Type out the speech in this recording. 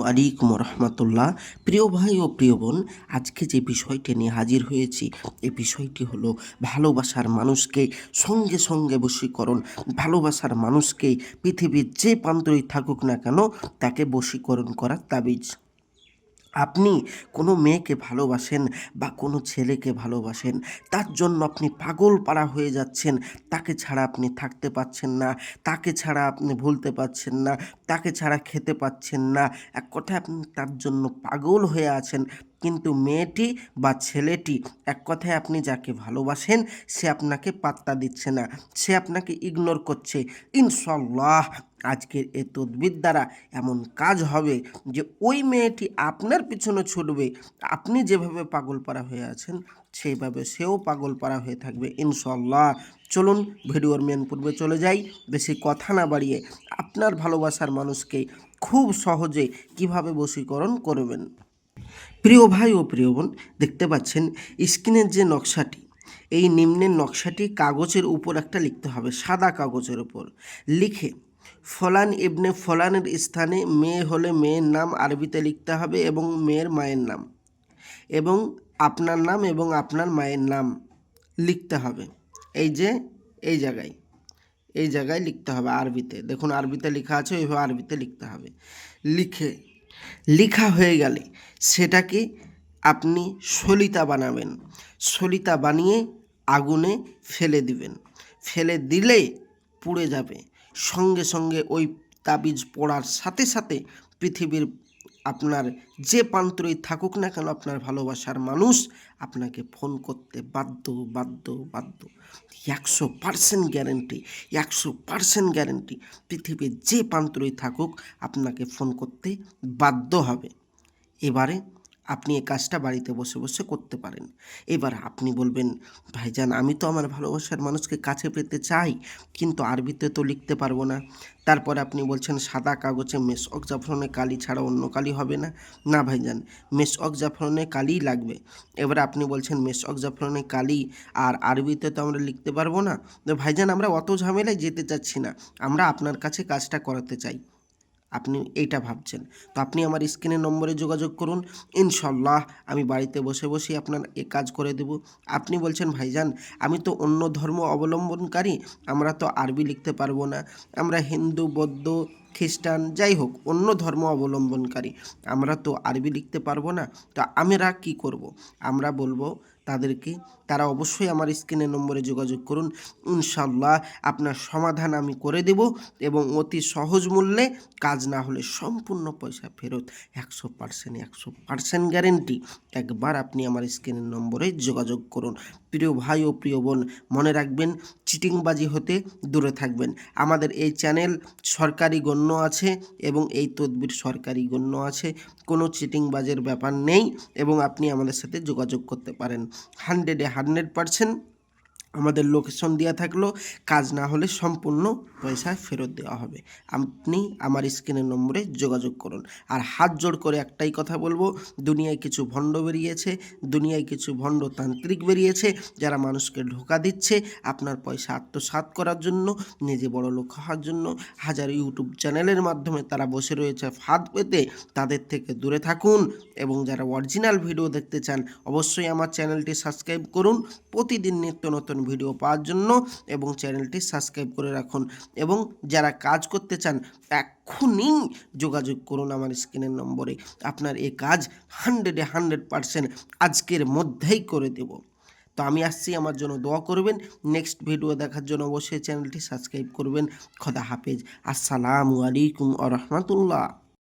আলাইকুম রহমতুল্লাহ। প্রিয় ভাই ও প্রিয় বোন, আজকে যে বিষয়টি নিয়ে হাজির হয়েছি, এই বিষয়টি হলো ভালোবাসার মানুষকে সঙ্গে সঙ্গে বশীকরণ, ভালোবাসার মানুষকে পৃথিবীর যে প্রান্তই থাকুক না কেন, তাকে বশীকরণ করার তাবিজ। আপনি কোনো মেয়েকে ভালোবাসেন বা কোনো ছেলেকে ভালোবাসেন, তার জন্য আপনি পাগল পাড়া হয়ে যাচ্ছেন, তাকে ছাড়া আপনি থাকতে পাচ্ছেন না, তাকে ছাড়া আপনি ভুলতে পারছেন না, তাকে ছাড়া খেতে পাচ্ছেন না। এক কথায় আপনি তার জন্য পাগল হয়ে আছেন, কিন্তু মেয়েটি বা ছেলেটি এক কথায় আপনি যাকে ভালোবাসেন, সে আপনাকে পাত্তা দিচ্ছে না, সে আপনাকে ইগনোর করছে। ইনশাল্লাহ আজকের এ তদবির দ্বারা এমন কাজ হবে যে ওই মেয়েটি আপনার পিছনে ছুটবে। আপনি যেভাবে পাগল পাড়া হয়ে আছেন, সেইভাবে সেও পাগল পাড়া হয়ে থাকবে ইনশাল্লাহ চলুন ভিডিওর মেন পূর্বে চলে যাই। বেশি কথা না বাড়িয়ে আপনার ভালোবাসার মানুষকে খুব সহজে কীভাবে বশীকরণ করবেন। প্রিয় ভাই ও প্রিয় বোন, দেখতে পাচ্ছেন স্ক্রিনের যে নকশাটি, এই নিম্নের নকশাটি কাগজের উপর একটা লিখতে হবে, সাদা কাগজের উপর। লিখে ফলান ইবনে ফলানের স্থানে মেয়ে হলে মেয়ের নাম আরবিতে লিখতে হবে এবং মেয়ের মায়ের নাম এবং আপনার নাম এবং আপনার মায়ের নাম লিখতে হবে। এই যে, এই জায়গায় এই জায়গায় লিখতে হবে আরবিতে। দেখুন, আরবিতে লেখা আছে, ওইভাবে আরবিতে লিখতে হবে। লিখে, লিখা হয়ে গেলে সেটাকে আপনি সলিতা বানাবেন। সলিতা বানিয়ে আগুনে ফেলে দিবেন। ফেলে দিলে পুড়ে যাবে। সঙ্গে সঙ্গে ওই তাবিজ পড়ার সাথে সাথে পৃথিবীর আপনার যে প্রান্তরেই থাকুক না কেন আপনার ভালোবাসার মানুষ আপনাকে ফোন করতে বাধ্য বাধ্য বাধ্য। একশো পার্সেন্ট গ্যারেন্টি, একশো পার্সেন্ট গ্যারেন্টি পৃথিবীর যে প্রান্তরেই থাকুক আপনাকে ফোন করতে বাধ্য হবে। এবারে আপনি এই কাজটা বাড়িতে বসে বসে করতে পারেন। এবার আপনি বলবেন, ভাইজান, আমি তো আমার ভালোবাসার মানুষকে কাছে পেতে চাই, কিন্তু আরবিতে তো লিখতে পারব না। তারপরে আপনি বলছেন, সাদা কাগজে মেস অক জাফরনে কালি ছাড়া অন্য কালি হবে না। না, ভাইজান মেস অক জাফরনে কালিই লাগবে। এবার আপনি বলছেন মেস অক জাফরনে কালি আর আরবিতে তো আমরা লিখতে পারব না। তো ভাইজান, আমরা অত ঝামেলায় যেতে চাচ্ছি না। আমরা আপনার কাছে কাজটা করাতে চাই। আপনি এইটা ভাবছেন। তো আপনি আমার স্ক্রিনের নম্বরে যোগাযোগ করুন। ইনশাল্লাহ আমি বাড়িতে বসে বসেই আপনার এ কাজ করে দেব। আপনি বলছেন, ভাইজান, আমি তো অন্য ধর্ম অবলম্বনকারী, আমরা তো আরবি লিখতে পারব না। আমরা হিন্দু, বৌদ্ধ খ্রিস্টান, যাই হোক, অন্য ধর্ম অবলম্বনকারী। আমরা তো আরবি লিখতে পারব না, তো আমরা কি করব? আমরা বলব তাদেরকে, তারা অবশ্যই আমার স্ক্রিনের নম্বরে যোগাযোগ করুন। ইনশাল্লাহ আপনার সমাধান আমি করে দেব এবং অতি সহজ মূল্যে কাজ না হলে সম্পূর্ণ পয়সা ফেরত, একশো পার্সেন্ট একশো পার্সেন্ট গ্যারেন্টি একবার আপনি আমার স্ক্রিনের নম্বরে যোগাযোগ করুন। প্রিয় ভাই ও প্রিয় বোন, মনে রাখবেন, চিটিংবাজি হতে দূরে থাকবেন। আমাদের এই চ্যানেল সরকারি গণ্য আছে এবং এই তদবির সরকারি গণ্য আছে। কোনো চিটিংবাজের ব্যাপার নেই এবং আপনি আমাদের সাথে যোগাযোগ করতে পারেন। হান্ড্রেডে হান্ড্রেড পারসেন্ট আমাদের লোকেশন দেওয়া থাকল, কাজ না হলে সম্পূর্ণ পয়সা ফেরত দেওয়া হবে। আপনি আমার স্ক্রিনের নম্বরে যোগাযোগ করুন। আর হাত জোড় করে একটাই কথা বলব, দুনিয়ায় কিছু ভণ্ড বেরিয়েছে, দুনিয়ায় কিছু ভণ্ড তান্ত্রিক বেরিয়েছে, যারা মানুষকে ঢোকা দিচ্ছে আপনার পয়সা আত্মসাৎ করার জন্য, নিজে বড় লোক হওয়ার জন্য। হাজার ইউটিউব চ্যানেলের মাধ্যমে তারা বসে রয়েছে ফাঁদ পেতে, তাদের থেকে দূরে থাকুন এবং যারা অরিজিনাল ভিডিও দেখতে চান, অবশ্যই আমার চ্যানেলটি সাবস্ক্রাইব করুন। প্রতিদিন নিত্য নতুন ভিডিও পাওয়ার জন্য এবং চ্যানেলটি সাবস্ক্রাইব করে রাখুন। এবং যারা কাজ করতে চান, এক্ষুনি যোগাযোগ করুন আমার স্ক্রিনের নম্বরে। আপনার এ কাজ হান্ড্রেডে হান্ড্রেড পারসেন্ট আজকের মধ্যেই করে দেব। তো আমি আসছি, আমার জন্য দোয়া করবেন। নেক্সট ভিডিও দেখার জন্য অবশ্যই চ্যানেলটি সাবস্ক্রাইব করবেন। খোদা হাফেজ। আসসালামু আলাইকুম আ রহমতুল্লাহ।